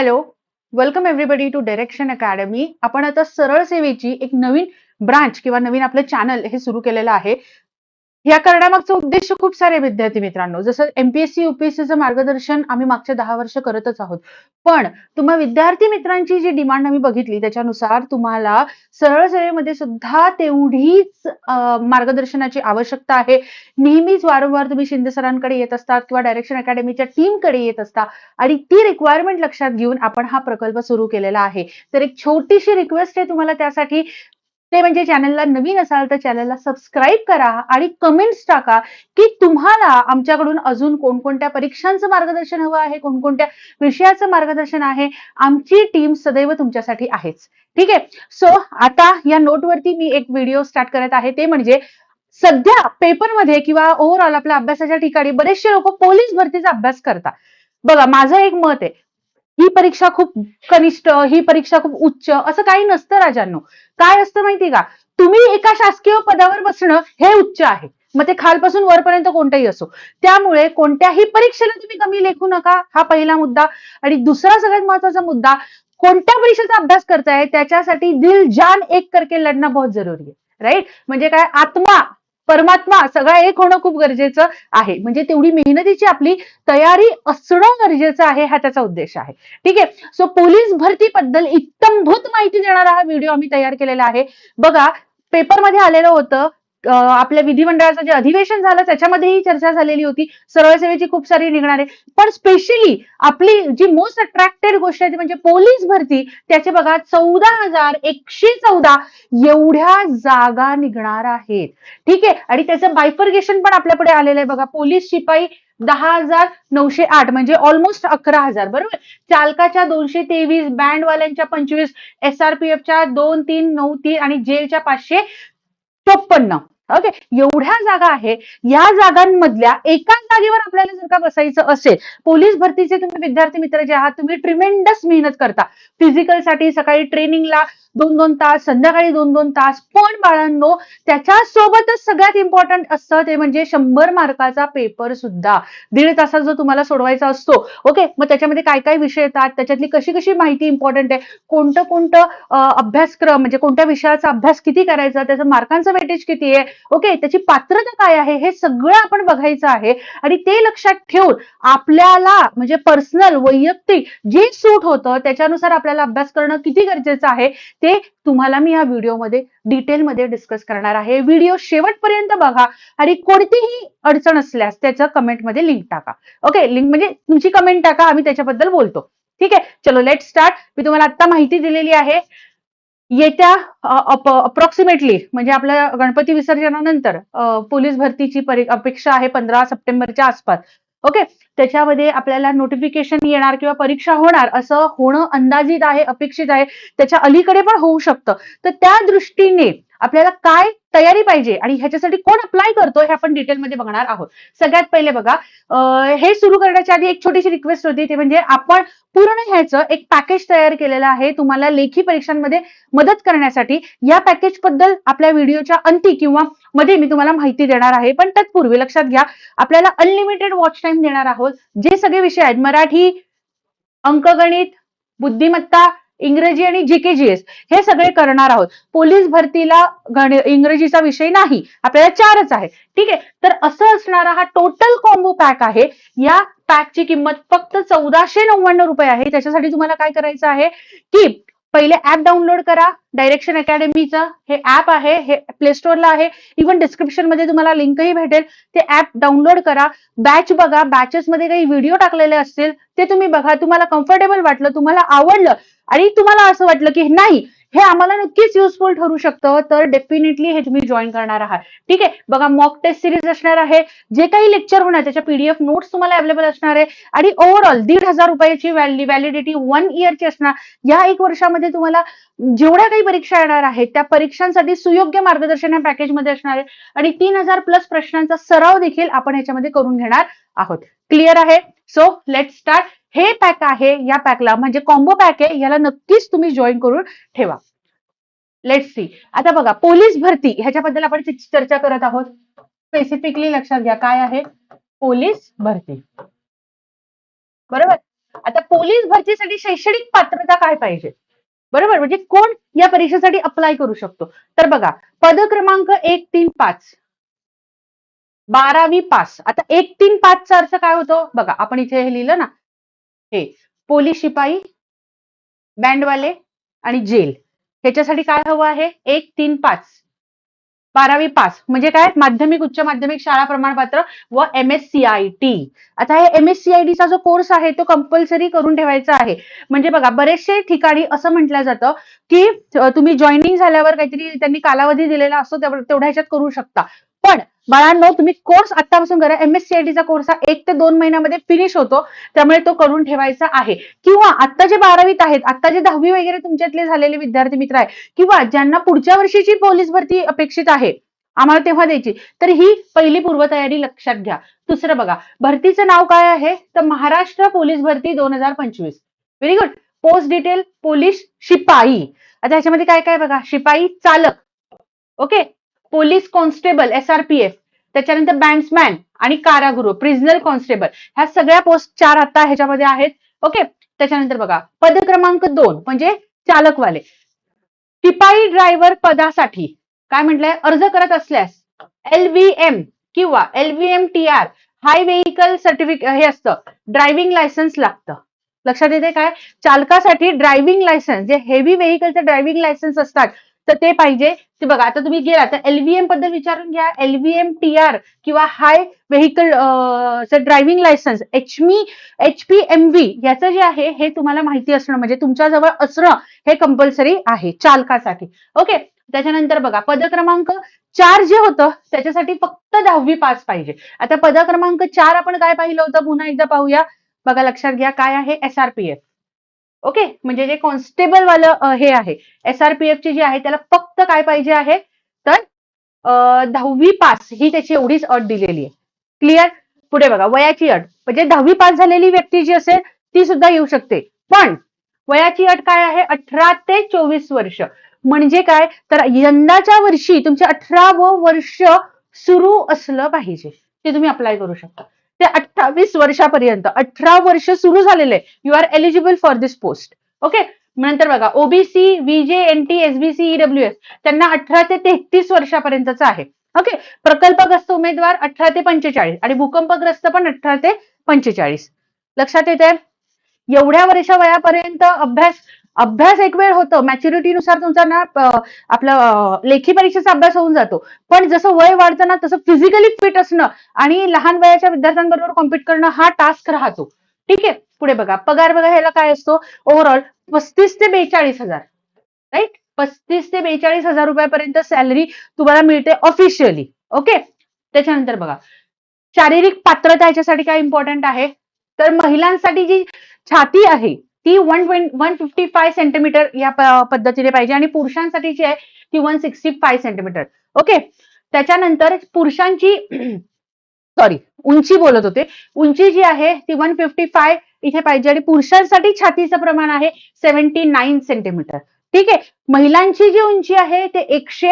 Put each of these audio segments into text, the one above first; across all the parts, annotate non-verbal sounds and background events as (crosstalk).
Hello welcome everybody to direction academy आपण आता सरळ सेवेची एक नवीन ब्रांच किंवा नवीन आपलं चॅनल हे सुरू केलेलं आहे. या करण्यामागचा उद्देश खूप सारे विद्यार्थी मित्रांनो जसं एमपीएससी युपीएससीचं मार्गदर्शन आम्ही मागच्या दहा वर्ष करतच आहोत. पण तुम्हा विद्यार्थी मित्रांची जी डिमांड आम्ही बघितली त्याच्यानुसार तुम्हाला सरळ सेवेमध्ये सुद्धा तेवढीच मार्गदर्शनाची आवश्यकता आहे. नेहमीच वारंवार तुम्ही शिंदे सरांकडे येत असतात किंवा डायरेक्शन अकॅडमीच्या टीमकडे येत असता आणि ती रिक्वायरमेंट लक्षात घेऊन आपण हा प्रकल्प सुरू केलेला आहे. तर एक छोटीशी रिक्वेस्ट आहे तुम्हाला त्यासाठी. ते म्हणजे चॅनलला नवीन असाल तर चॅनलला सबस्क्राईब करा आणि कमेंट्स टाका की तुम्हाला आमच्याकडून अजून कोणकोणत्या परीक्षांचं मार्गदर्शन हवं आहे कोणकोणत्या विषयाचं मार्गदर्शन आहे आमची टीम सदैव तुमच्यासाठी आहेच. ठीक आहे? सो आता या नोटवरती मी एक व्हिडिओ स्टार्ट करत आहे. ते म्हणजे सध्या पेपरमध्ये किंवा ओव्हरऑल आपल्या अभ्यासाच्या ठिकाणी बरेचसे लोक पोलीस भरतीचा अभ्यास करतात. बघा माझं एक मत आहे. ही परीक्षा खूप कनिष्ठ ही परीक्षा खूप उच्च असं काही नसतं राजांनो. काय असतं माहितीये का? तुम्ही एका शासकीय पदावर बसणं हे उच्च आहे. मग ते खालपासून वरपर्यंत कोणतंही असो. त्यामुळे कोणत्याही परीक्षेला तुम्ही कमी लेखू नका हा पहिला मुद्दा. आणि दुसरा सगळ्यात महत्त्वाचा मुद्दा कोणत्या परीक्षेचा अभ्यास करताय त्याच्यासाठी दिल जान एक करके लढणं बहुत जरुरी आहे. राईट म्हणजे काय? आत्मा. परमात्मा सगळा एक होणं खूप गरजेचं आहे. म्हणजे तेवढी मेहनतीची आपली तयारी असणं गरजेचं आहे हा त्याचा उद्देश आहे. ठीक आहे? सो पोलीस भरतीबद्दल इत्तमभूत माहिती देणारा हा व्हिडिओ आम्ही तयार केलेला आहे. बघा पेपरमध्ये आलेलं होतं आपल्या विधिमंडळाचं जे अधिवेशन झालं त्याच्यामध्येही चर्चा झालेली होती. सरळ सेवेची खूप सारी निघणार. आहे पण स्पेशली आपली जी मोस्ट अट्रॅक्टेड गोष्ट आहे ती म्हणजे पोलीस भरती त्याचे बघा चौदा हजार एकशे चौदा एवढ्या जागा निघणार आहेत. ठीक आहे? आणि त्याचं बायफर्गेशन पण आपल्याकडे आलेलं आहे बघा. पोलीस शिपाई दहा हजार नऊशे आठ म्हणजे ऑलमोस्ट अकरा हजार. बरोबर? चालकाच्या दोनशे तेवीस बँडवाल्यांच्या पंचवीस एसआरपीएफच्या दोन तीन नऊ तीन आणि जेलच्या पाचशे चोपन्न. ओके एवढ्या जागा आहे. या जागांमधल्या एकाच जागेवर आपल्याला जर का बसायचं असेल पोलीस भरतीचे तुम्ही विद्यार्थी मित्र जे आहात तुम्ही ट्रिमेंडस मेहनत करता. फिजिकलसाठी सकाळी ट्रेनिंगला दोन दोन तास संध्याकाळी दोन दोन तास. पण बाळांनो त्याच्या सोबतच सगळ्यात इम्पॉर्टंट असतं ते म्हणजे शंभर मार्काचा पेपर सुद्धा. दीड तासात जो तुम्हाला सोडवायचा असतो. ओके मग त्याच्यामध्ये काय काय विषय येतात? त्याच्यातली कशी कशी माहिती इम्पॉर्टंट आहे? कोणतं कोणतं अभ्यासक्रम म्हणजे कोणत्या विषयाचा अभ्यास किती करायचा? त्याचं मार्कांचं वेटेज किती आहे? ओके त्याची पात्रता काय आहे? हे सगळं आपण बघायचं आहे. आणि ते लक्षात ठेवून आपल्याला म्हणजे पर्सनल वैयक्तिक जे सूट होतं त्याच्यानुसार आपल्याला अभ्यास करणं किती गरजेचं आहे? ते तुम्हाला मी या व्हिडिओमध्ये डिटेलमध्ये डिस्कस करणार आहे. व्हिडिओ शेवटपर्यंत बघा आणि कोणतीही अडचण असल्यास त्याचं कमेंटमध्ये लिंक टाका. ओके लिंक म्हणजे तुमची कमेंट टाका आम्ही त्याच्याबद्दल बोलतो. ठीक आहे? चलो लेट स्टार्ट मी तुम्हाला आता माहिती दिलेली आहे. येत्या अप्रॉक्सिमेटली म्हणजे आपल्या गणपती विसर्जनानंतर पोलीस भरतीची परी अपेक्षा आहे पंधरा सप्टेंबरच्या आसपास. ओके त्याच्यामध्ये आपल्याला नोटिफिकेशन येणार किंवा परीक्षा होणार असं होणं अंदाजित आहे अपेक्षित आहे. त्याच्या अलीकडे पण होऊ शकतं. तर त्या दृष्टीने आपल्याला काय तयारी पाहिजे आणि ह्याच्यासाठी कोण अप्लाय करतो हे आपण डिटेलमध्ये बघणार आहोत. सगळ्यात पहिले बघा हे सुरू करण्याच्या आधी एक छोटीशी रिक्वेस्ट होती. ते म्हणजे आपण पूर्ण ह्याचं एक पॅकेज तयार केलेलं आहे. तुम्हाला लेखी परीक्षांमध्ये मदत करण्यासाठी या पॅकेजबद्दल आपल्या व्हिडिओच्या अंती किंवा मध्ये मी तुम्हाला माहिती देणार आहे. पण तत्पूर्वी लक्षात घ्या आपल्याला अनलिमिटेड वॉच टाइम देणार आहोत. जे सगळे विषय आहेत मराठी अंकगणित बुद्धिमत्ता इंग्रजी आणि जीके जीएस हे सगळे करणार आहोत. पोलीस भरतीला गण- इंग्रजीचा विषय नाही. आपल्याला चारच आहे ठीक आहे? तर असं असणारा हा टोटल कॉम्बो पॅक आहे. या पॅकची किंमत फक्त चौदाशे नव्याण्णव रुपये आहे. त्याच्यासाठी तुम्हाला काय करायचं आहे? की पहिले ऍप डाउनलोड करा. डायरेक्शन अकॅडमीचं हे ऍप आहे हे प्ले स्टोअरला आहे. इव्हन डिस्क्रिप्शनमध्ये तुम्हाला लिंकही भेटेल. ते ऍप डाउनलोड करा. बॅच बघा. बॅचेस मध्ये काही व्हिडिओ टाकलेले असतील ते तुम्ही बघा. तुम्हाला कम्फर्टेबल वाटलं तुम्हाला आवडलं आणि तुम्हाला असं वाटलं की नाही हे आम्हाला नक्कीच युजफुल ठरू शकतं. तर डेफिनेटली हे तुम्ही जॉईन करणार आहात. ठीक आहे? बघा मॉक टेस्ट सिरीज असणार आहे. जे काही लेक्चर होणार त्याच्या पीडीएफ नोट्स तुम्हाला अवेलेबल असणार आहे. आणि ओव्हरऑल दीड हजार रुपयाची व्हॅलिडिटी वन इयरची असणार. या एक वर्षामध्ये तुम्हाला जेवढ्या काही परीक्षा येणार आहेत त्या परीक्षांसाठी सुयोग्य मार्गदर्शन या पॅकेजमध्ये असणार आहे. आणि तीन हजार प्लस प्रश्नांचा सराव देखील आपण याच्यामध्ये करून घेणार आहोत. क्लिअर आहे? सो लेट स्टार्ट हे पॅक आहे या पॅकला म्हणजे कॉम्बो पॅक आहे याला नक्कीच तुम्ही जॉईन करून ठेवा. लेट सी आता बघा पोलीस भरती ह्याच्याबद्दल आपण चर्चा करत आहोत? स्पेसिफिकली लक्षात घ्या काय आहे? पोलीस भरती. बरोबर? आता पोलीस भरतीसाठी शैक्षणिक पात्रता काय पाहिजे? बरोबर? म्हणजे कोण या परीक्षेसाठी अप्लाय करू शकतो? तर बघा पद क्रमांक एक तीन पाच. बारावी पास. आता एक तीन पाचचा अर्थ काय होतो? बघा आपण इथे हे लिहिलं ना हे पोलीस शिपाई बँडवाले आणि जेल. ह्याच्यासाठी काय हवं आहे? एक तीन पाच. बारावी पास. म्हणजे काय? माध्यमिक उच्च माध्यमिक शाळा प्रमाणपत्र व M S C I T आता हे एम एस सी आय टीचा जो कोर्स आहे तो कंपल्सरी करून ठेवायचा आहे. म्हणजे बघा बरेचसे ठिकाणी असं म्हटलं जातं की तुम्ही जॉईनिंग झाल्यावर काहीतरी त्यांनी कालावधी दिलेला असतो तेवढ्या ह्याच्यात करू शकता. पण बाळांनो तुम्ही कोर्स आतापासून करा. एम एस सी आय टीचा कोर्स हा एक ते दोन महिन्यामध्ये फिनिश होतो. त्यामुळे तो करून ठेवायचा आहे. किंवा आता जे बारावीत आहेत आता जे दहावी वगैरे तुमच्यातले झालेले विद्यार्थी मित्र आहे किंवा ज्यांना पुढच्या वर्षीची पोलीस भरती अपेक्षित आहे आम्हाला तेव्हा द्यायची तर ही पहिली पूर्वतयारी लक्षात घ्या. दुसरं बघा भरतीचं नाव काय आहे? तर महाराष्ट्र पोलीस भरती दोन हजार पंचवीस. Very good post detail police शिपाई. आता ह्याच्यामध्ये काय काय बघा? शिपाई चालक. Okay police constable S R P F त्याच्यानंतर बँड्समॅन आणि कारागृह प्रिझनल कॉन्स्टेबल ह्या सगळ्या पोस्ट चार आता ह्याच्यामध्ये आहेत. ओके त्याच्यानंतर बघा पद क्रमांक दोन म्हणजे चालकवाले. टिपाई ड्रायव्हर पदासाठी काय म्हटलंय? अर्ज करत असल्यास एलव्हीएम किंवा L V M T R high vehicle certificate हे असतं ड्रायव्हिंग लायसन्स लागतं. लक्षात येते काय? चालकासाठी ड्रायव्हिंग लायसन्स जे हेवी व्हेकलचं ड्रायव्हिंग लायसन्स असतात तर ते पाहिजे. ते बघा आता तुम्ही गेला तर एलव्हीएमबद्दल विचारून घ्या. L V M T R किंवा हाय व्हेकल ड्रायव्हिंग लायसन्स एचमी एच एम व्ही याचं जे आहे हे तुम्हाला माहिती असणं म्हणजे तुमच्याजवळ असणं हे कंपल्सरी आहे चालकासाठी. ओके त्याच्यानंतर बघा पद क्रमांक चार जे होतं त्याच्यासाठी फक्त दहावी पास पाहिजे. आता पद क्रमांक चार आपण काय पाहिलं होतं? पुन्हा एकदा पाहूया. बघा लक्षात घ्या काय आहे? एसआरपीएफ ओके म्हणजे जे कॉन्स्टेबल वालं हे आहे एसआरपीएफ ची जी आहे त्याला फक्त काय पाहिजे आहे? तर दहावी पास ही त्याची एवढीच अट दिलेली आहे. क्लिअर पुढे बघा वयाची अट. म्हणजे दहावी पास झालेली व्यक्ती जी असेल ती सुद्धा येऊ शकते. पण वयाची अट काय आहे? अठरा ते चोवीस वर्ष. म्हणजे काय? तर यंदाच्या वर्षी तुमचे अठरावं वर्ष सुरू असलं पाहिजे. ते तुम्ही अप्लाय करू शकता. ते अठ्ठावीस वर्षापर्यंत अठरा वर्ष सुरू झालेले. You are eligible for this post okay नंतर बघा OBC VJ N T SBC EW S त्यांना अठरा ते तेहतीस वर्षापर्यंतचा आहे. ओके प्रकल्पग्रस्त उमेदवार अठरा ते पंचेचाळीस आणि भूकंपग्रस्त पण अठरा ते पंचेचाळीस. लक्षात येते एवढ्या वर्ष वयापर्यंत अभ्यास अभ्यास एक वेळ होतो मॅच्युरिटीनुसार तुमचा ना आपला लेखी परीक्षेचा अभ्यास होऊन जातो. पण जसं वय वाढतं ना तसं फिजिकली फिट असणं आणि लहान वयाच्या विद्यार्थ्यांबरोबर कॉम्पीट करणं हा टास्क राहतो. ठीक आहे? पुढे बघा. पगार बघा ह्याला काय असतो? ओव्हरऑल पस्तीस ते बेचाळीस हजार. राईट पस्तीस ते बेचाळीस हजार रुपयापर्यंत सॅलरी तुम्हाला मिळते ऑफिशियली ओके त्याच्यानंतर बघा. शारीरिक पात्रता याच्यासाठी काय इम्पॉर्टंट आहे? तर महिलांसाठी जी छाती आहे ती one one fifty five centimetre या पद्धतीने पाहिजे आणि पुरुषांसाठी जी आहे ती one sixty five centimetre okay त्याच्यानंतर पुरुषांची (clears throat) सॉरी उंची बोलत होते. उंची जी आहे ती वन फिफ्टी फाय इथे पाहिजे आणि पुरुषांसाठी छातीचं प्रमाण आहे सेव्हन्टी नाईन सेंटीमीटर ठीक आहे? महिलांची जी उंची आहे ते एकशे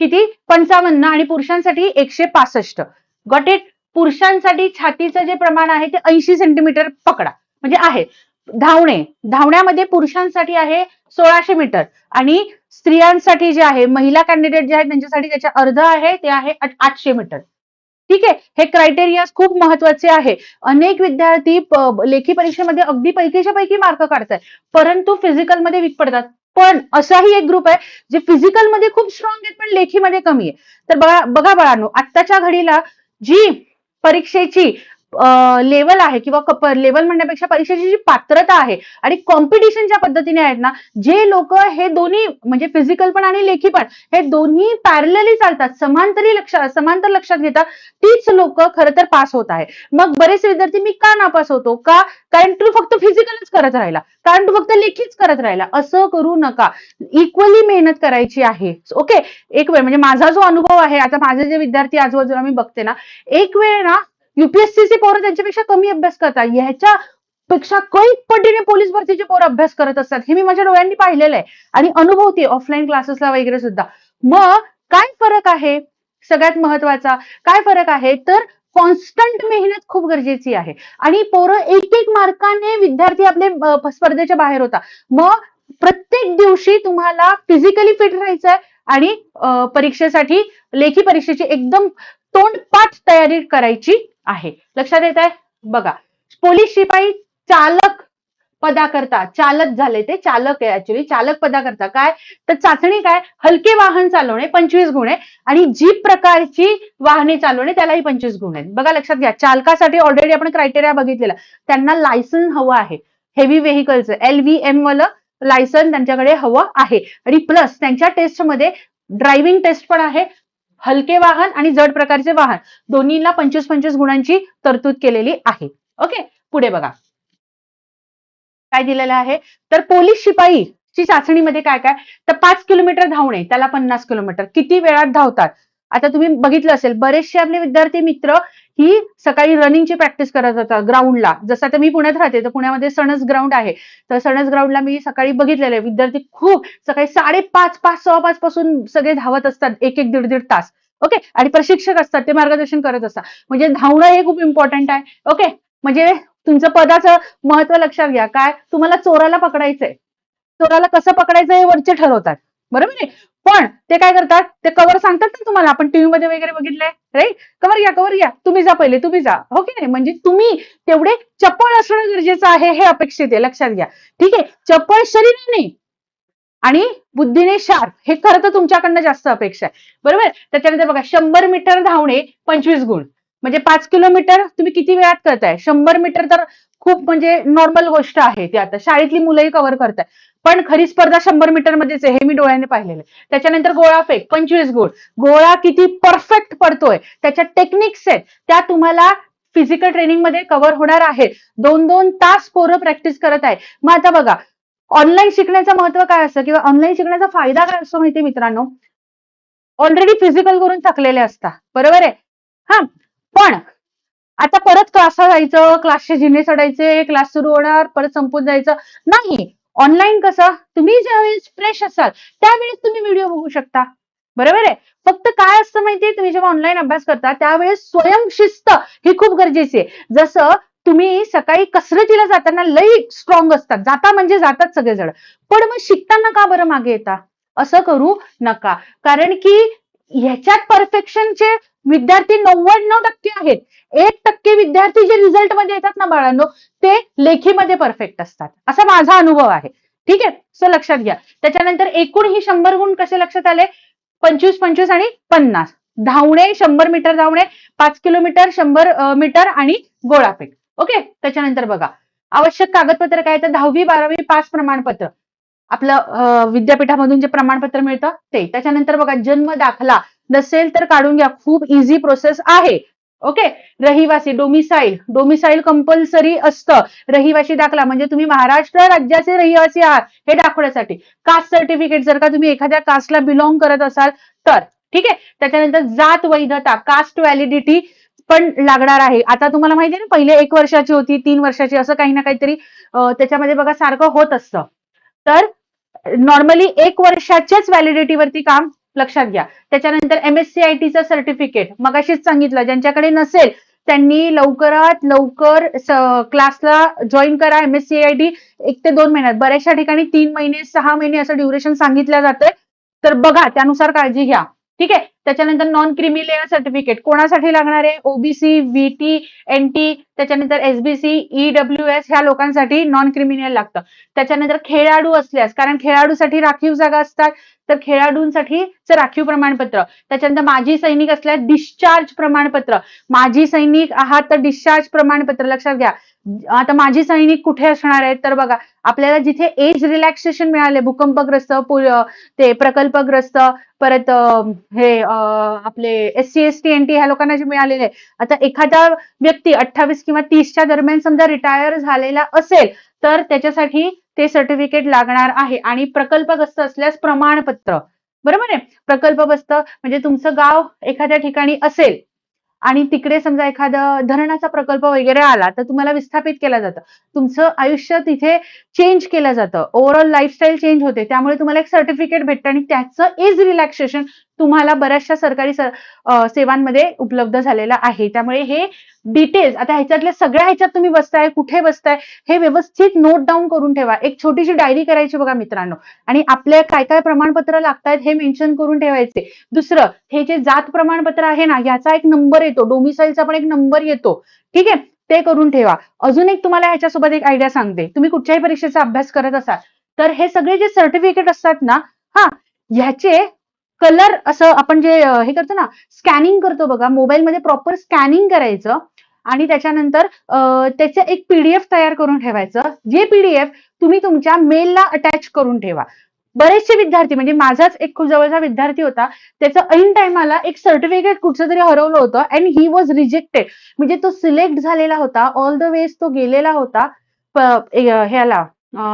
किती? पंचावन्न आणि पुरुषांसाठी एकशे पासष्ट. गॉट इट पुरुषांसाठी छातीचं जे प्रमाण आहे ते ऐंशी सेंटीमीटर पकडा. म्हणजे आहे. धावणे. धावण्यामध्ये पुरुषांसाठी आहे सोळाशे मीटर. आणि स्त्रियांसाठी जे आहे महिला कॅन्डिडेट जे आहेत त्यांच्यासाठी त्याचे अर्ध आहे ते आहे आठशे मीटर. ठीक आहे? हे क्रायटेरिया खूप महत्त्वाचे आहे. अनेक विद्यार्थी लेखी परीक्षेमध्ये अगदी पैकीच्या पैकी मार्क काढतात परंतु फिजिकलमध्ये वीक पडतात. पण असाही एक ग्रुप आहे जे फिजिकलमध्ये खूप स्ट्रॉंग आहेत पण लेखीमध्ये कमी आहे. तर बघा बघा बाळांनो आत्ताच्या घडीला जी परीक्षेची लेवल आहे किंवा लेवल म्हणण्यापेक्षा परीक्षेची जी पात्रता आहे आणि कॉम्पिटिशनच्या पद्धतीने आहेत ना जे लोक हे दोन्ही म्हणजे फिजिकल पण आणि लेखी पण हे दोन्ही पॅरलली चालतात समांतरी लक्षात समांतर लक्षात घेतात तीच लोक खरं तर पास होत आहे मग बरेच विद्यार्थी मी का नापास होतो? का? कारण तू फक्त फिजिकलच करत राहिला कारण तू फक्त लेखीच करत राहिला असं करू नका. इक्वली मेहनत करायची आहे. ओके एक वेळ म्हणजे माझा जो अनुभव आहे आता माझे जे विद्यार्थी आजूबाजूला मी बघते ना एक वेळ ना युपीएससीचे पोरं त्यांच्यापेक्षा कमी अभ्यास करतात. ह्याच्या पेक्षा कैक पटीने पोलीस भरतीचे पोरं अभ्यास करत असतात. हे मी माझ्या डोळ्यांनी पाहिलेलं आहे. आणि अनुभवते ऑफलाईन क्लासेसला वगैरे सुद्धा. मग काय फरक आहे? सगळ्यात महत्त्वाचा काय फरक आहे? तर कॉन्स्टंट मेहनत खूप गरजेची आहे. आणि पोरं एक एक मार्काने विद्यार्थी आपले स्पर्धेच्या बाहेर होता. मग प्रत्येक दिवशी तुम्हाला फिजिकली फिट राहायचंय आणि परीक्षेसाठी लेखी परीक्षेची एकदम तोंडपाठ तयारी करायची आहे. लक्षात येत आहे? बघा. पोलीस शिपाई चालक पदाकरता चालक झाले ते चालक आहे ऍक्च्युली चालक पदाकरता काय? तर चाचणी काय? हलके वाहन चालवणे पंचवीस गुण आहे आणि जीप प्रकारची वाहने चालवणे त्यालाही पंचवीस गुण आहेत. बघा लक्षात घ्या. चालकासाठी ऑलरेडी आपण क्रायटेरिया बघितलेला त्यांना लायसन हवं आहे. हेवी व्हेकलचं एल व्ही एम वालं लायसन त्यांच्याकडे हवं आहे. आणि प्लस त्यांच्या टेस्टमध्ये ड्रायव्हिंग टेस्ट पण आहे. हलके वाहन आणि जड प्रकारचे वाहन. दोन्हीला पंचवीस पंचवीस गुणांची तरतूद केलेली आहे. ओके? पुढे बघा. काय दिलेलं आहे? तर पोलीस शिपाई ची चाचणीमध्ये काय काय तर पाच किलोमीटर धावणे त्याला पन्नास किलोमीटर. किती वेळात धावतात? आता तुम्ही बघितलं असेल बरेचसे आपले विद्यार्थी मित्र ही सकाळी रनिंगची प्रॅक्टिस करत होता ग्राउंडला जसं आता मी पुण्यात राहते तर पुण्यामध्ये सणस ग्राउंड आहे. तर सणस ग्राउंडला मी सकाळी बघितलेले विद्यार्थी खूप सकाळी साडेपाच पाच सहा पाच पासून सगळे धावत असतात एक एक दीड दीड तास. ओके आणि प्रशिक्षक असतात ते मार्गदर्शन करत असतात. म्हणजे धावणं हे खूप इम्पॉर्टंट आहे. ओके म्हणजे तुमचं पदाचं महत्त्व लक्षात घ्या. काय? तुम्हाला चोराला पकडायचंय. चोराला कसं पकडायचं हे वरचे ठरवतात. बरोबर आहे? पण ते काय करतात? ते कवर सांगतात ना तुम्हाला आपण टीव्ही मध्ये वगैरे बघितलंय राईट कवर घ्या कवर घ्या तुम्ही जा पहिले तुम्ही जा. हो की नाही? म्हणजे तुम्ही तेवढे चपळ असणं गरजेचं आहे हे अपेक्षित आहे. लक्षात घ्या. ठीक आहे? चपळ शरीराने आणि बुद्धीने शार्प. हे खरं तर तुमच्याकडनं जास्त अपेक्षा आहे. बरोबर? त्याच्यानंतर बघा शंभर मीटर धावणे पंचवीस गुण. म्हणजे पाच किलोमीटर तुम्ही किती वेळात करताय? शंभर मीटर तर खूप म्हणजे नॉर्मल गोष्ट आहे ती आता. शाळेतली मुलंही कव्हर करतात पण खरी स्पर्धा शंभर मीटर मध्येच आहे हे मी डोळ्याने पाहिलेलं आहे. त्याच्यानंतर गोळा फेक पंचवीस गोळ. गोळा किती परफेक्ट पडतोय. त्याच्या टेक्निक्स आहेत. त्या तुम्हाला फिजिकल ट्रेनिंगमध्ये कव्हर होणार आहे दोन दोन तास पोरं प्रॅक्टिस करत आहे मग आता बघा ऑनलाईन शिकण्याचं महत्त्व काय असतं किंवा ऑनलाईन शिकण्याचा फायदा काय असतो माहिती मित्रांनो? ऑलरेडी फिजिकल करून थकलेले असतात बरोबर आहे? हा. पण आता परत क्लासला जायचं क्लासचे जिने चढायचे क्लास सुरू होणार परत संपून जायचं. नाही ऑनलाईन कसं? तुम्ही ज्यावेळेस फ्रेश असाल त्यावेळेस तुम्ही व्हिडिओ बघू शकता. बरोबर आहे? फक्त काय असतं माहितीये? तुम्ही जेव्हा ऑनलाईन अभ्यास करता त्यावेळेस स्वयंशिस्त ही खूप गरजेची आहे. जसं तुम्ही सकाळी कसरतीला जाताना लई स्ट्रॉंग असतात. जाता म्हणजे जातात सगळेजण. पण मग शिकताना का बरं मागे येता? असं करू नका. कारण की ह्याच्यात परफेक्शनचे विद्यार्थी नव्वद टक्के आहेत. एक टक्के विद्यार्थी जे रिझल्टमध्ये येतात ना बाळांनो ते लेखीमध्ये परफेक्ट असतात. असा माझा अनुभव आहे. ठीक आहे? सो लक्षात घ्या. त्याच्यानंतर एकूण ही शंभर गुण कसे लक्षात आले? पंचवीस पंचवीस आणि पन्नास. धावणे शंभर मीटर धावणे पाच किलोमीटर शंभर मीटर आणि गोळाफेक. ओके? त्याच्यानंतर बघा. आवश्यक कागदपत्र काय? तर दहावी बारावी पास प्रमाणपत्र. आपलं विद्यापीठामधून जे प्रमाणपत्र मिळतं ते. त्याच्यानंतर बघा जन्म दाखला नसेल तर काढून घ्या. खूप इझी प्रोसेस आहे. ओके रहिवासी डोमिसाईल डोमिसाईल कंपल्सरी असतं. रहिवासी दाखला म्हणजे तुम्ही महाराष्ट्र राज्याचे रहिवासी आहात हे दाखवण्यासाठी. कास्ट सर्टिफिकेट जर का तुम्ही एखाद्या कास्टला बिलॉंग करत असाल तर. ठीक आहे? त्याच्यानंतर जात वैधता कास्ट व्हॅलिडिटी पण लागणार आहे. आता तुम्हाला माहिती आहे ना पहिले एक वर्षाची होती तीन वर्षाची असं काही ना काहीतरी त्याच्यामध्ये बघा सारखं होत असतं. तर नॉर्मली एक वर्षाच्याच व्हॅलिडिटीवरती काम लक्षात घ्या. त्याच्यानंतर एमएससीआयटीचं सर्टिफिकेट मगाशीच सांगितलं ज्यांच्याकडे नसेल त्यांनी लवकरात लवकर क्लासला जॉईन करा एमएससीआयटी एक ते दोन महिन्यात. बऱ्याचशा ठिकाणी तीन महिने सहा महिने असं ड्युरेशन सांगितलं जातंय. तर बघा त्यानुसार काळजी घ्या. ठीक आहे? त्याच्यानंतर नॉन क्रिमी लेअर सर्टिफिकेट कोणासाठी लागणार आहे? ओबीसी व्हीटी एनटी त्याच्यानंतर एसबीसी ईडब्ल्यू एस ह्या लोकांसाठी नॉन क्रिमिनल लागतं. त्याच्यानंतर खेळाडू असल्यास कारण खेळाडूसाठी राखीव जागा असतात तर खेळाडूंसाठी राखीव प्रमाणपत्र. त्याच्यानंतर माजी सैनिक असल्यास डिस्चार्ज प्रमाणपत्र. माजी सैनिक आहात तर डिस्चार्ज प्रमाणपत्र लक्षात घ्या. आता माजी सैनिक कुठे असणार आहेत? तर बघा आपल्याला जिथे एज रिलॅक्सेशन मिळाले भूकंपग्रस्त ते प्रकल्पग्रस्त परत हे आपले S C S T N T ह्या लोकांना जे मिळालेले आहे. आता एखादा व्यक्ती अठ्ठावीस किंवा तीसच्या दरम्यान समजा रिटायर झालेला असेल तर त्याच्यासाठी ते सर्टिफिकेट लागणार आहे. आणि प्रकल्पग्रस्त असल्यास प्रमाणपत्र. बरोबर आहे? प्रकल्पग्रस्त म्हणजे तुमचं गाव एखाद्या ठिकाणी असेल आणि तिकडे समजा एखादा धरणाचा प्रकल्प वगैरे आला तर तुम्हाला विस्थापित केलं जातं. तुमचं आयुष्य तिथे चेंज केलं जातं. ओव्हरऑल लाईफस्टाईल चेंज होते. त्यामुळे तुम्हाला एक सर्टिफिकेट भेटतं आणि त्याचं एज रिलॅक्सेशन तुम्हाला बऱ्याचशा सरकारी सेवांमध्ये उपलब्ध झालेलं आहे. त्यामुळे हे डिटेल्स आता ह्याच्यातल्या सगळ्या ह्याच्यात तुम्ही बसताय कुठे बसताय हे व्यवस्थित नोट डाऊन करून ठेवा. एक छोटीशी डायरी करायची बघा मित्रांनो. आणि आपल्या काय काय प्रमाणपत्र लागतात हे मेन्शन करून ठेवायचे. दुसरं हे जे जात प्रमाणपत्र आहे ना याचा एक नंबर येतो. डोमिसाईलचा पण एक नंबर येतो. ठीक आहे? ते करून ठेवा. अजून एक तुम्हाला ह्याच्यासोबत एक आयडिया सांगते. तुम्ही कुठच्याही परीक्षेचा अभ्यास करत असाल तर हे सगळे जे सर्टिफिकेट असतात ना हा ह्याचे कलर असं आपण जे हे करतो ना स्कॅनिंग करतो बघा मोबाईलमध्ये प्रॉपर स्कॅनिंग करायचं आणि त्याच्यानंतर त्याचं एक पीडीएफ तयार करून ठेवायचं. जे पीडीएफ तुम्ही तुमच्या मेलला अटॅच करून ठेवा. बरेचसे विद्यार्थी म्हणजे माझाच एक खूप जवळचा विद्यार्थी होता त्याचं ऐन टायमाला एक सर्टिफिकेट कुठचं तरी हरवलं होतं अँड ही वॉज रिजेक्टेड म्हणजे तो सिलेक्ट झालेला होता ऑल द वेज तो गेलेला होता ह्याला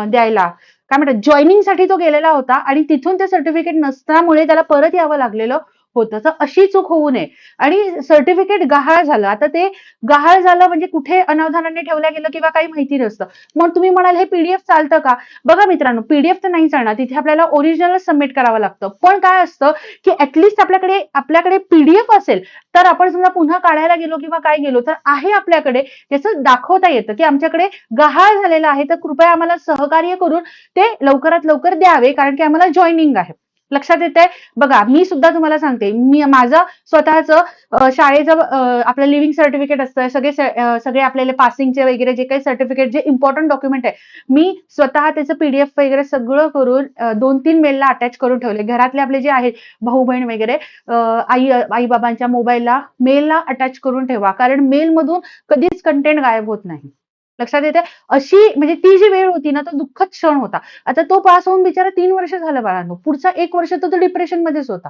द्यायला. काय म्हणतात जॉईनिंगसाठी तो गेलेला होता आणि तिथून ते सर्टिफिकेट नसल्यामुळे त्याला परत यावं लागलेलं. होतं. तर अशी चूक होऊ नये. आणि सर्टिफिकेट गहाळ झालं. आता ते गहाळ झालं म्हणजे कुठे अनावधानाने ठेवलं गेलं किंवा काही माहिती नसतं. मग तुम्ही म्हणाल हे पीडीएफ चालतं का? बघा मित्रांनो पीडीएफ तर नाही चालणार. तिथे आपल्याला ओरिजिनल सबमिट करावं लागतं. पण काय असतं की ऍटलिस्ट आपल्याकडे आपल्याकडे पीडीएफ असेल तर आपण समजा पुन्हा काढायला गेलो किंवा काय गेलो तर आहे आपल्याकडे. त्याचं दाखवता येतं की आमच्याकडे गहाळ झालेलं आहे तर कृपया आम्हाला सहकार्य करून ते लवकरात लवकर द्यावे कारण की आम्हाला जॉईनिंग आहे. लक्षात येत आहे बघा मी सुद्धा तुम्हाला सांगते मी माझं स्वतःचं शाळेचं आपलं लिव्हिंग सर्टिफिकेट असतं सगळे सगळे आपल्याला पासिंगचे वगैरे जे काही सर्टिफिकेट जे इम्पॉर्टंट डॉक्युमेंट आहे मी स्वतः त्याचं पीडीएफ वगैरे सगळं करून दोन तीन मेलला अटॅच करून ठेवले. घरातले आपले जे आहेत भाऊ बहीण वगैरे आई आई बाबांच्या मोबाईलला मेलला अटॅच करून ठेवा. कारण मेल मधून कधीच कंटेंट गायब होत नाही. लक्षात येते अशी म्हणजे ती जी वेळ होती ना तो दुःखद क्षण होता. आता तो पास होऊन बिचारा तीन वर्ष झालं बाळांनो. पुढचा एक वर्ष तर तो डिप्रेशन मध्येच होता.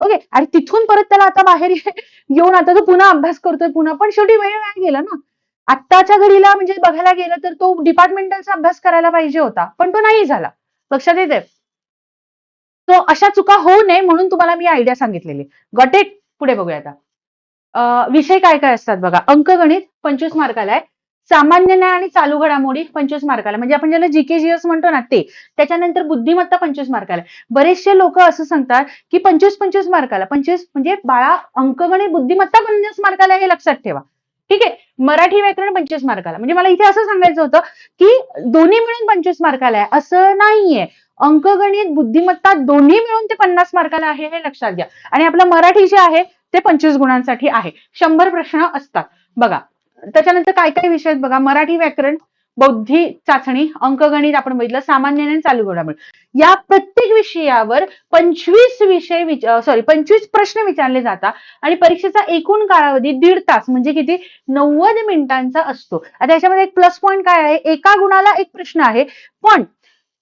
ओके आणि तिथून परत त्याला आता बाहेर (laughs) येऊन आता तो पुन्हा अभ्यास करतोय पुन्हा. पण शेवटी वेळ गेला ना. आत्ताच्या घडीला म्हणजे बघायला गेलं तर तो डिपार्टमेंटलचा अभ्यास करायला पाहिजे होता. पण तो नाही झाला. लक्षात येते तो अशा चुका होऊ नये म्हणून तुम्हाला मी आयडिया सांगितलेली. गट इट पुढे बघूया आता. विषय काय काय असतात बघा? अंकगणित पंचवीस मार्काला आहे. सामान्य न्याय आणि चालू घडामोडी पंचवीस मार्काला. म्हणजे आपण ज्याला जीके जीएस म्हणतो ना ते. त्याच्यानंतर बुद्धिमत्ता पंचवीस मार्काला. बरेचसे लोक असं सांगतात की पंचवीस पंचवीस मार्काला. पंचवीस म्हणजे बाळा अंकगणित बुद्धिमत्ता पंचवीस मार्काला आहे हे लक्षात ठेवा. ठीक आहे? मराठी व्याकरण पंचवीस मार्काला. म्हणजे मला इथे असं सांगायचं होतं की दोन्ही मिळून पंचवीस मार्काला आहे. असं नाहीये. अंकगणित बुद्धिमत्ता दोन्ही मिळून ते पन्नास मार्काला आहे हे लक्षात घ्या. आणि आपलं मराठी जे आहे ते पंचवीस गुणांसाठी आहे. शंभर प्रश्न असतात. बघा. त्याच्यानंतर काय काय विषय आहेत बघा? मराठी व्याकरण बौद्धिक चाचणी अंकगणित आपण बघितलं सामान्य चालू घडामोडी. या प्रत्येक विषयावर पंचवीस विषय सॉरी पंचवीस प्रश्न विचारले जातात आणि परीक्षेचा एकूण कालावधी दीड तास म्हणजे किती? नव्वद मिनिटांचा असतो. आता याच्यामध्ये एक प्लस पॉईंट काय आहे? एका गुणाला एक प्रश्न आहे. पण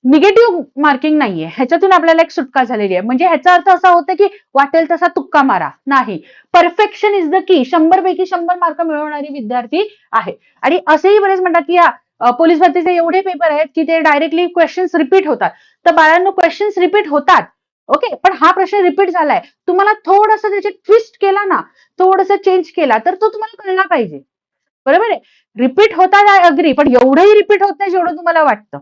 निगेटिव्ह मार्किंग नाहीये. ह्याच्यातून आपल्याला एक सुटका झालेली आहे. म्हणजे ह्याचा अर्थ असा होतो की वाटेल तसा तुक्का मारा. नाही. परफेक्शन इज द की शंभर पैकी शंभर मार्क मिळवणारी विद्यार्थी आहे. आणि असेही बरेच म्हणतात की या पोलीस भरतीचे एवढे पेपर आहेत की ते डायरेक्टली क्वेश्चन्स रिपीट होतात. तर बाळांनो क्वेश्चन्स रिपीट होतात. ओके पण हा प्रश्न रिपीट झालाय. तुम्हाला थोडस त्याचे ट्विस्ट केला ना थोडस चेंज केला तर तो तुम्हाला कळला पाहिजे. बरोबर आहे? रिपीट होतात अग्री पण एवढंही रिपीट होत नाही जेवढं तुम्हाला वाटतं.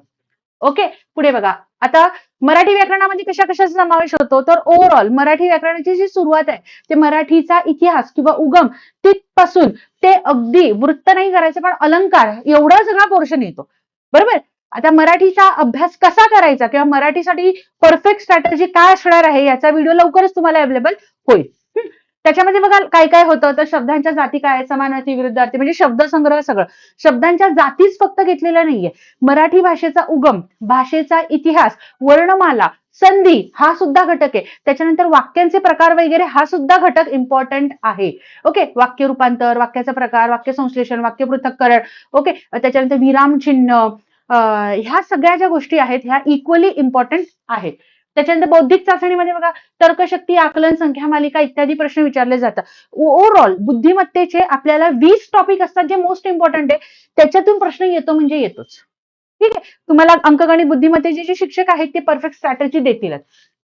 ओके पुढे बघा. आता मराठी व्याकरणामध्ये कशा कशाचा समावेश होतो? तर ओव्हरऑल मराठी व्याकरणाची जी सुरुवात आहे ते मराठीचा इतिहास किंवा उगम तिथपासून ते अगदी वृत्त नाही करायचं पण अलंकार एवढा सगळा पोर्शन येतो. बरोबर? आता मराठीचा अभ्यास कसा करायचा? किंवा मराठीसाठी परफेक्ट स्ट्रॅटेजी काय असणार आहे? याचा व्हिडिओ लवकरच तुम्हाला अवेलेबल होईल. त्याच्यामध्ये बघा काय काय होतं? तर शब्दांच्या जाती काय समानार्थी विरुद्धार्थी म्हणजे शब्दसंग्रह सगळं. शब्दांच्या जातीच फक्त घेतलेल्या नाहीये. मराठी भाषेचा उगम भाषेचा इतिहास वर्णमाला संधी हा सुद्धा घटक आहे. त्याच्यानंतर वाक्यांचे प्रकार वगैरे हा सुद्धा घटक इम्पॉर्टंट आहे. ओके वाक्य रूपांतर वाक्याचा प्रकार वाक्य संश्लेषण वाक्य पृथक्करण. ओके त्याच्यानंतर विराम चिन्ह. ह्या सगळ्या ज्या गोष्टी आहेत ह्या इक्वली इम्पॉर्टंट आहेत. त्याच्यानंतर बौद्धिक चाचणीमध्ये बघा तर्कशक्ती आकलन संख्या मालिका इत्यादी प्रश्न विचारले जातात. ओव्हरऑल बुद्धिमत्तेचे आपल्याला वीस टॉपिक असतात जे मोस्ट इम्पॉर्टंट आहे त्याच्यातून प्रश्न येतो म्हणजे येतोच. ठीक आहे? तुम्हाला अंकगणित बुद्धिमत्तेचे जे शिक्षक आहेत ते परफेक्ट स्ट्रॅटेजी देतीलच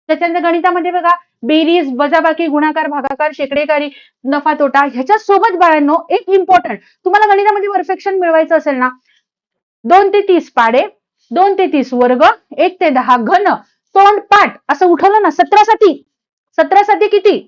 त्याच्यानंतर गणितामध्ये बघा बेरीज वजाबाकी गुणाकार भागाकार शेकडेकारी नफा तोटा ह्याच्या सोबत बाळांनो एक इम्पॉर्टंट तुम्हाला गणितामध्ये परफेक्शन मिळवायचं असेल ना दोन ते तीस पाडे दोन ते तीस वर्ग एक ते दहा घन तोंड पाठ असं उठवलं ना सतरा साती. सतरा साती किती?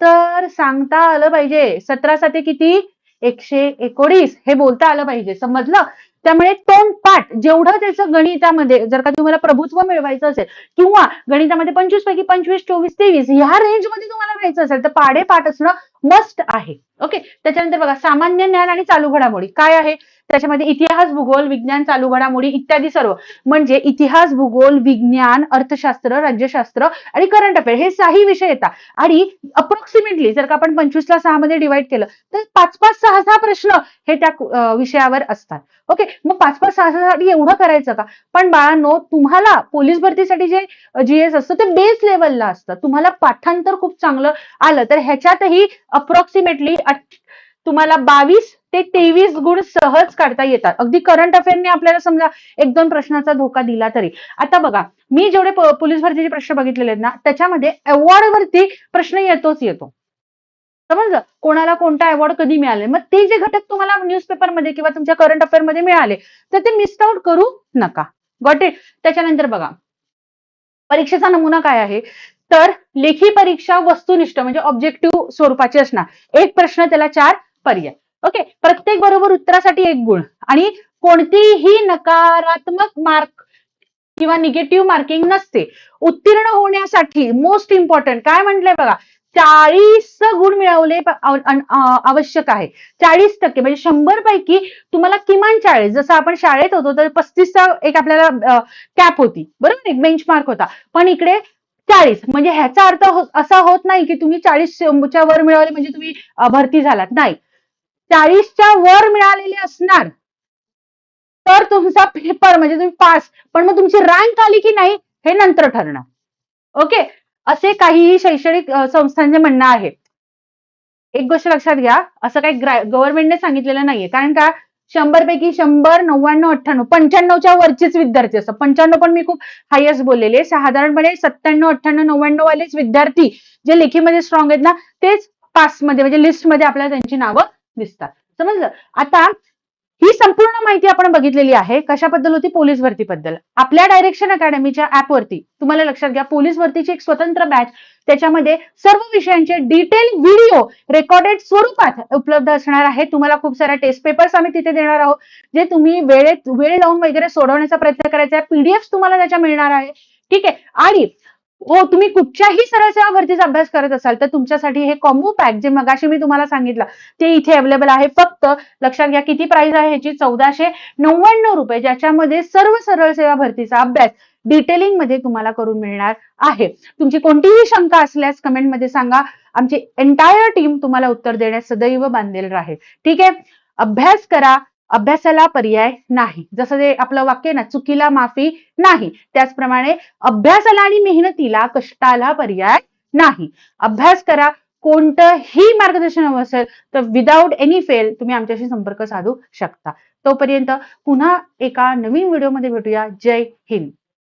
तर सांगता आलं पाहिजे. सतरा साती किती? एकशे एकोणीस. हे बोलता आलं पाहिजे. समजलं? त्यामुळे तोंड पाठ जेवढं त्याचं गणितामध्ये जर का तुम्हाला प्रभुत्व मिळवायचं असेल किंवा गणितामध्ये पंचवीस पैकी पंचवीस चोवीस तेवीस ह्या रेंजमध्ये तुम्हाला राहायचं असेल तर पाडे पाठ असणं मस्ट आहे. ओके त्याच्यानंतर बघा सामान्य ज्ञान आणि चालू घडामोडी. काय आहे? त्याच्यामध्ये इतिहास भूगोल विज्ञान चालू घडामोडी इत्यादी सर्व. म्हणजे इतिहास भूगोल विज्ञान अर्थशास्त्र राज्यशास्त्र आणि करंट अफेअर हे सहाही विषय येतात. आणि अप्रॉक्सिमेटली जर का आपण पंचवीसला सहा मध्ये डिवाइड केलं तर पाच पाच सहा सहा प्रश्न हे त्या विषयावर असतात. ओके मग पाच पाच सहा सहा एवढं करायचं का? पण बाळांनो तुम्हाला पोलीस भरतीसाठी जे जीएस असतं ते बेस लेवलला असतं. तुम्हाला पाठांतर खूप चांगलं आलं तर ह्याच्यातही अप्रॉक्सिमेटली तुम्हाला बावीस ते तेवीस गुण सहज काढता येतात. अगदी करंट अफेअरने आपल्याला समजा एक दोन प्रश्नाचा धोका दिला तरी. आता बघा मी जेवढे पोलीस भरतीचे प्रश्न बघितलेले आहेत ना त्याच्यामध्ये अवॉर्ड वरती प्रश्न येतोच येतो. समजलं? कोणाला कोणता अवॉर्ड कधी मिळाले? मग ते जे घटक तुम्हाला न्यूजपेपरमध्ये किंवा तुमच्या करंट अफेअरमध्ये मिळाले तर ते मिस आउट करू नका. गॉट इट त्याच्यानंतर बघा परीक्षेचा नमुना काय आहे? तर लेखी परीक्षा वस्तुनिष्ठ म्हणजे ऑब्जेक्टिव्ह स्वरूपाची असणार. एक प्रश्न त्याला चार पर्याय. ओके प्रत्येक बरोबर उत्तरासाठी एक गुण. आणि कोणतीही नकारात्मक मार्क किंवा निगेटिव्ह मार्किंग नसते. उत्तीर्ण होण्यासाठी मोस्ट इम्पॉर्टंट काय म्हटलंय बघा? चाळीस गुण मिळवले आवश्यक आहे. चाळीस टक्के म्हणजे शंभर पैकी तुम्हाला किमान चाळीस जसं आपण शाळेत होतो तर पस्तीसचा एक आपल्याला कॅप होती. बरोबर एक बेंच मार्क होता. पण इकडे चाळीस म्हणजे ह्याचा अर्थ हो- असा होत नाही की तुम्ही चाळीसच्या वर मिळवले म्हणजे तुम्ही भरती झालात. नाही. चाळीसच्या वर मिळालेले असणार. तर तुमचा पेपर म्हणजे तुम्ही पास पण मग तुमची रँक आली की नाही हे नंतर ठरणार. ओके असे काहीही शैक्षणिक संस्थांचे म्हणणं आहे. एक गोष्ट लक्षात घ्या असं काही गव्हर्नमेंटने सांगितलेलं नाहीये. कारण का? शंभर पैकी शंभर नव्याण्णव अठ्ठ्याण्णव पंच्याण्णवच्या वरचेच विद्यार्थी असतात. पंच्याण्णव पण मी खूप हायस्ट बोललेले आहे. साधारणपणे सत्त्याण्णव अठ्ठ्याण्णव नव्याण्णव वालेच विद्यार्थी जे लेखीमध्ये स्ट्रॉंग आहेत ना तेच पासमध्ये म्हणजे लिस्टमध्ये आपल्याला त्यांची नावं दिसतात. समजलं? आता ही संपूर्ण माहिती आपण बघितलेली आहे कशाबद्दल होती? पोलीस भरतीबद्दल. आपल्या डायरेक्शन अकॅडमीच्या ऍपवरती तुम्हाला लक्षात घ्या पोलीस भरतीची एक स्वतंत्र बॅच त्याच्यामध्ये सर्व विषयांचे डिटेल व्हिडिओ रेकॉर्डेड स्वरूपात उपलब्ध असणार आहे. तुम्हाला खूप साऱ्या टेस्ट पेपर्स आम्ही तिथे देणार आहोत. जे तुम्ही वेळेत वेळ लावून वगैरे सोडवण्याचा प्रयत्न करायचा आहे. पीडीएफ तुम्हाला त्याच्या मिळणार आहे. ठीक आहे. आणि हो तुम्ही कुठच्याही सरळ सेवा भरतीचा अभ्यास करत असाल तर तुमच्यासाठी हे कॉम्बो पॅक जे मगाशी मी तुम्हाला सांगितलं ते इथे अवेलेबल आहे. फक्त लक्षात घ्या किती प्राइस आहे ह्याची? चौदाशे नव्याण्णव रुपये ज्याच्यामध्ये सर्व सरळ सेवा भरतीचा अभ्यास डिटेलिंगमध्ये तुम्हाला करून मिळणार आहे. तुमची कोणतीही शंका असल्यास कमेंटमध्ये सांगा. आमची एंटायर टीम तुम्हाला उत्तर देण्यास सदैव बांधेल राहील. ठीक आहे? अभ्यास करा अभ्यासाला पर्याय नाही. जसं जे आपलं वाक्य ना चुकीला माफी नाही. त्याचप्रमाणे अभ्यासाला आणि मेहनतीला कष्टाला पर्याय नाही. अभ्यास करा कोणतंही मार्गदर्शन हवं असेल तर विदाऊट एनी फेल तुम्ही आमच्याशी संपर्क साधू शकता. तोपर्यंत पुन्हा एका नवीन व्हिडिओमध्ये भेटूया. जय हिंद.